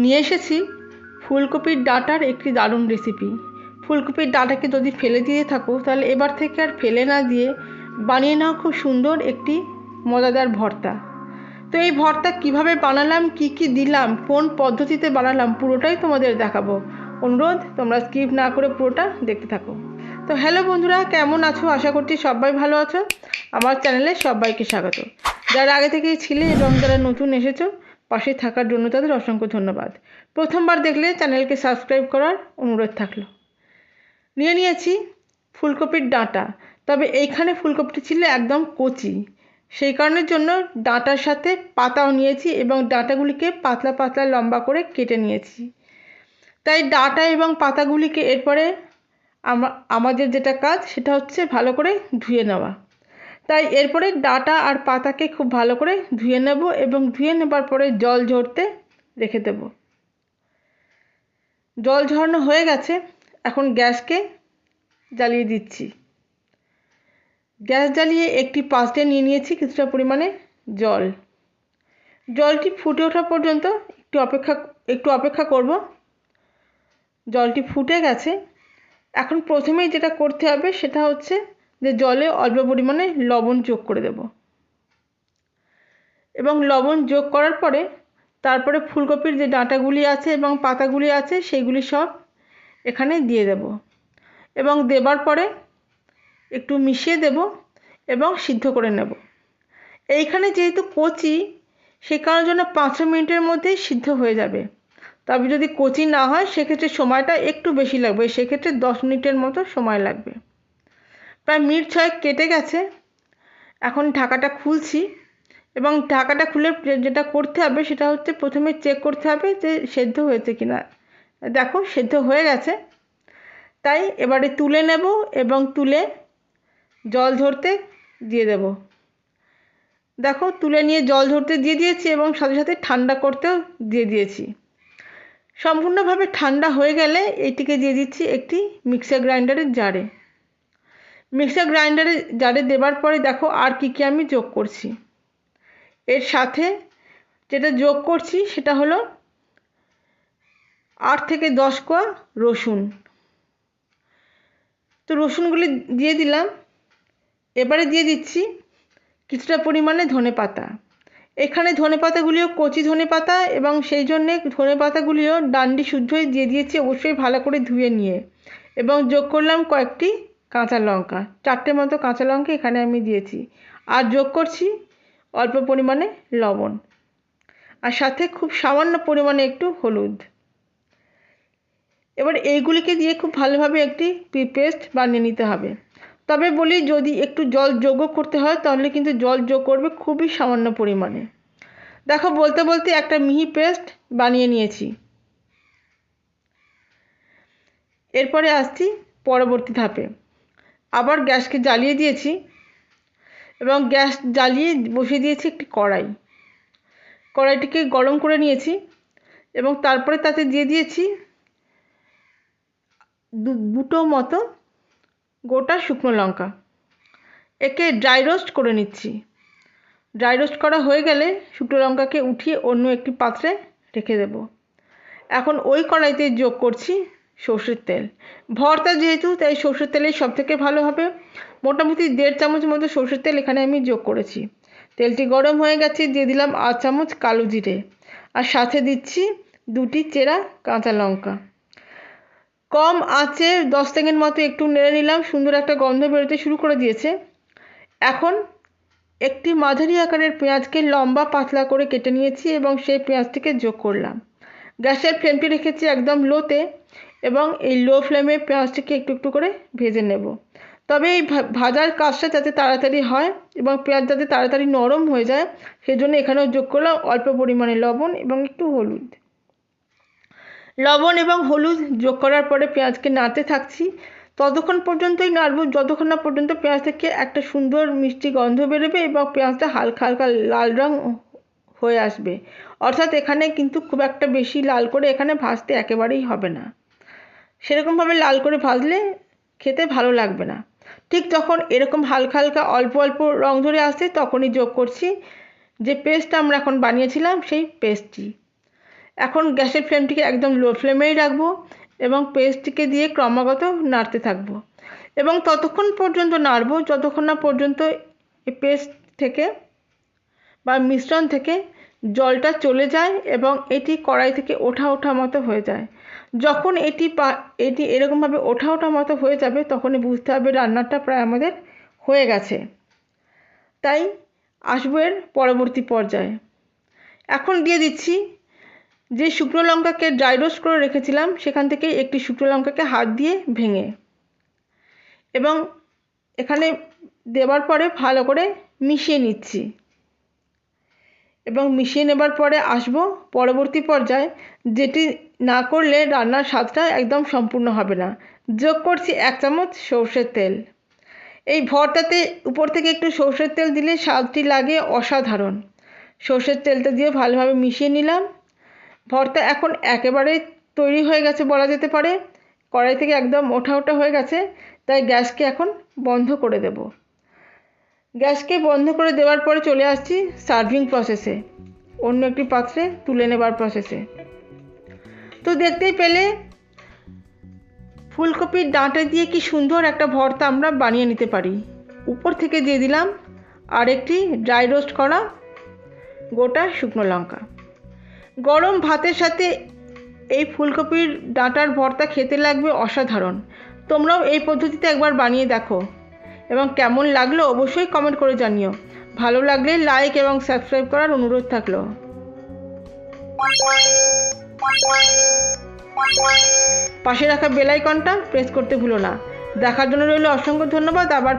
নিয়ে এসেছি। ফুলকপির ডাটার একটি দারুণ রেসিপি ফুলকপির ডাটাকে যদি ফেলে দিয়ে থাকো, তাহলে এবার থেকে আর ফেলে না দিয়ে বানিয়ে নাও খুব সুন্দর একটি মজাদার ভর্তা। তো এই ভর্তা কীভাবে বানালাম, কি কি দিলাম, কোন পদ্ধতিতে বানালাম, পুরোটাই তোমাদের দেখাবো। অনুরোধ, তোমরা স্কিপ না করে পুরোটা দেখতে থাকো। তো হ্যালো বন্ধুরা, কেমন আছো? আশা করছি সবাই ভালো আছো। আমার চ্যানেলে সবাইকে স্বাগত। যারা আগে থেকেই ছিলে এবং যারা নতুন এসেছ পাশে থাকার জন্য তাদের অসংখ্য ধন্যবাদ। প্রথমবার দেখলে চ্যানেলকে সাবস্ক্রাইব করার অনুরোধ থাকল। নিয়ে নিয়েছি ফুলকপির ডাঁটা। তবে এইখানে ফুলকপিটি ছিল একদম কচি। সেই কারণের জন্য ডাঁটার সাথে পাতাও নিয়েছি এবং ডাঁটাগুলিকে পাতলা পাতলা লম্বা করে কেটে নিয়েছি। তাই ডাঁটা এবং পাতাগুলিকে এরপরে আমাদের যেটা কাজ সেটা হচ্ছে ভালো করে ধুয়ে নেওয়া। তাই এরপরে ডাঁটা আর পাতাকে খুব ভালো করে ধুয়ে নেব এবং ধুয়ে নেবার পরে জল ঝরতে রেখে দেব। জল ঝরানো হয়ে গেছে, এখন গ্যাসকে জ্বালিয়ে দিচ্ছি। গ্যাস জ্বালিয়ে একটি পাত্রে নিয়ে নিয়েছি কিছুটা পরিমাণে জল। জলটি ফুটে ওঠা পর্যন্ত একটু অপেক্ষা একটু অপেক্ষা করব। জলটি ফুটে গেছে। এখন প্রথমেই যেটা করতে হবে সেটা হচ্ছে যে জলে অল্প পরিমাণে লবণ যোগ করে দেব। এবং লবণ যোগ করার পরে তারপরে ফুলকপির যে ডাঁটাগুলি আছে এবং পাতাগুলি আছে সেইগুলি সব এখানে দিয়ে দেব। এবং দেবার পরে একটু মিশিয়ে দেব এবং সিদ্ধ করে নেব। এইখানে যেহেতু কচি, সে কারণের জন্য পাঁচ মিনিটের মধ্যেই সিদ্ধ হয়ে যাবে। তবে যদি কচি না হয়, সেক্ষেত্রে সময়টা একটু বেশি লাগবে। সেক্ষেত্রে দশ মিনিটের মতো সময় লাগবে। প্রায় মিনিট ছয়েক কেটে গেছে। এখন ঢাকাটা খুলছি এবং ঢাকাটা খুলে যেটা করতে হবে সেটা হচ্ছে প্রথমে চেক করতে হবে যে সেদ্ধ হয়েছে কি না দেখো, সেদ্ধ হয়ে গেছে। তাই এবারে তুলে নেব এবং তুলে জল ধরতে দিয়ে দেব। দেখো, তুলে নিয়ে জল ধরতে দিয়ে দিয়েছি এবং সাথে সাথে ঠান্ডা করতেও দিয়ে দিয়েছি। সম্পূর্ণভাবে ঠান্ডা হয়ে গেলে এটিকে দিয়ে দিচ্ছি একটি মিক্সার গ্রাইন্ডারের জারে মিক্সার গ্রাইন্ডারে জারে দেবার পরে দেখো আর কী কী আমি যোগ করছি। এর সাথে যেটা যোগ করছি সেটা হলো আট থেকে দশ কোয়া রসুন। তো রসুনগুলি দিয়ে দিলাম। এবারে দিয়ে দিচ্ছি কিছুটা পরিমাণে ধনে পাতা। এখানে ধনে পাতাগুলিও কচি ধনে পাতা এবং সেই জন্যে ধনে পাতাগুলিও ডান্ডি শুদ্ধই দিয়ে দিয়েছি অবশ্যই ভালো করে ধুয়ে নিয়ে। এবং যোগ করলাম কয়েকটি কাঁচা লঙ্কা। চারটে মতো কাঁচা লঙ্কা এখানে আমি দিয়েছি। আর যোগ করছি অল্প পরিমাণে লবণ। আর সাথে খুব সামান্য পরিমাণে একটু হলুদ। এবার এইগুলিকে দিয়ে খুব ভালোভাবে একটি পেস্ট বানিয়ে নিতে হবে। তবে বলি যদি একটু জল যোগও করতে হয়, তাহলে কিন্তু জল যোগ করবে খুবই সামান্য পরিমাণে। দেখো, বলতে বলতে একটা মিহি পেস্ট বানিয়ে নিয়েছি। এরপরে আসছি পরবর্তী ধাপে। আবার গ্যাসকে জ্বালিয়ে দিয়েছি এবং গ্যাস জ্বালিয়ে বসিয়ে দিয়েছি একটি কড়াই। কড়াইটিকে গরম করে নিয়েছি এবং তারপরে তাতে দিয়ে দিয়েছি দুটো মতো গোটা শুকনো লঙ্কা। একে ড্রাই রোস্ট করে নিচ্ছি। ড্রাই রোস্ট করা হয়ে গেলে শুকনো লঙ্কাকে উঠিয়ে অন্য একটি পাত্রে রেখে দেব। এখন ওই কড়াইতে যোগ করছি সর্ষের তেল। ভর্তা যেহেতু, তাই সর্ষের তেলেই সব থেকে ভালো হবে। মোটামুটি দেড় চামচ মতো সর্ষের তেল এখানে আমি যোগ করেছি। তেলটি গরম হয়ে গেছে, দিয়ে দিলাম আধ চামচ কালো জিরে। আর সাথে দিচ্ছি দুটি চেরা কাঁচা লঙ্কা। কম আঁচে দশ সেকেন্ড মতো একটু নেড়ে নিলাম, সুন্দর একটা গন্ধ বেরোতে শুরু করে দিয়েছে। এখন একটি মাঝারি আকারের পেঁয়াজকে লম্বা পাতলা করে কেটে নিয়েছি এবং সেই পেঁয়াজটিকে যোগ করলাম। গ্যাসের ফ্লেমটি রেখেছি একদম লোতে। এবং এই লো ফ্লেমে পেঁয়াজটিকে একটু একটু করে ভেজে নেব। তবে এই ভাজার কাজটা যাতে তাড়াতাড়ি হয় এবং পেঁয়াজ যাতে তাড়াতাড়ি নরম হয়ে যায়, সেজন্য এখানেও যোগ করলাম অল্প পরিমাণে লবণ এবং একটু হলুদ। লবণ এবং হলুদ যোগ করার পরে পেঁয়াজকে নাড়তে থাকছি। ততক্ষণ পর্যন্তই নাড়ব, যতক্ষণ না পর্যন্ত পেঁয়াজ থেকে একটা সুন্দর মিষ্টি গন্ধ বেরোবে এবং পেঁয়াজটা হালকা হালকা লাল রং হয়ে আসবে। অর্থাৎ এখানে কিন্তু খুব একটা বেশি লাল করে এখানে ভাজতে একেবারেই হবে না। সেরকমভাবে লাল করে ভাজলে খেতে ভালো লাগবে না। ঠিক যখন এরকম হালকা হালকা অল্প অল্প রং ধরে আসছে তখনই যোগ করছি যে পেস্টটা আমরা এখন বানিয়েছিলাম সেই পেস্টটি এখন গ্যাসের ফ্লেমটিকে একদম লো ফ্লেমেই রাখব এবং পেস্টটিকে দিয়ে ক্রমাগত নাড়তে থাকব। এবং ততক্ষণ পর্যন্ত নাড়বো, যতক্ষণ না পর্যন্ত এই পেস্ট থেকে বা মিশ্রণ থেকে জলটা চলে যায় এবং এটি কড়াই থেকে ওঠা ওঠা মতো হয়ে যায়। যখন এটি পা, এটি এরকমভাবে ওঠা ওঠা মতো হয়ে যাবে, তখনই বুঝতে হবে রান্নাটা প্রায় আমাদের হয়ে গেছে। তাই আসব এর পরবর্তী পর্যায়ে। এখন দিয়ে দিচ্ছি যে শুকনো লঙ্কাকে ড্রাই রোস্ট করে রেখেছিলাম, সেখান থেকে একটি শুকনো লঙ্কাকে হাত দিয়ে ভেঙে। এবং এখানে দেওয়ার পরে ভালো করে মিশিয়ে নিচ্ছি। এবং মিশিয়ে নেবার পরে আসব পরবর্তী পর্যায়ে, যেটি না করলে রান্নার স্বাদটা একদম সম্পূর্ণ হবে না। যোগ করছি এক চামচ সর্ষের তেল। এই ভরটাতে উপর থেকে একটু সর্ষের তেল দিলে স্বাদটি লাগে অসাধারণ। সর্ষের তেলটা দিয়ে ভালোভাবে মিশিয়ে নিলাম। ভর্তা এখন একেবারে তৈরি হয়ে গেছে বলা যেতে পারে। কড়াই থেকে একদম ওঠা ওঠা হয়ে গেছে, তাই গ্যাসকে এখন বন্ধ করে দেব। গ্যাসকে বন্ধ করে দেওয়ার পরে চলে আসছি সার্ভিং প্রসেসে অন্য একটি পাত্রে তুলে নেবার প্রসেসে তো দেখতেই পেলে, ফুলকপির ডাঁটা দিয়ে কি সুন্দর একটা ভর্তা আমরা বানিয়ে নিতে পারি। উপর থেকে দিয়ে দিলাম আর একটি ড্রাই রোস্ট করা গোটা শুকনো লঙ্কা। গরম ভাতের সাথে এই ফুলকপির ডাঁটার ভর্তা খেতে লাগবে অসাধারণ। তোমরাও এই পদ্ধতিতে একবার বানিয়ে দেখো। এবং কেমন লাগল অবশ্যই কমেন্ট করে জানিও। ভালো লাগলে লাইক এবং সাবস্ক্রাইব করার অনুরোধ থাকল। পাশে রাখা বেল আইকনটা প্রেস করতে ভুলো না। দেখার জন্য রইল অসংখ্য ধন্যবাদ, আবার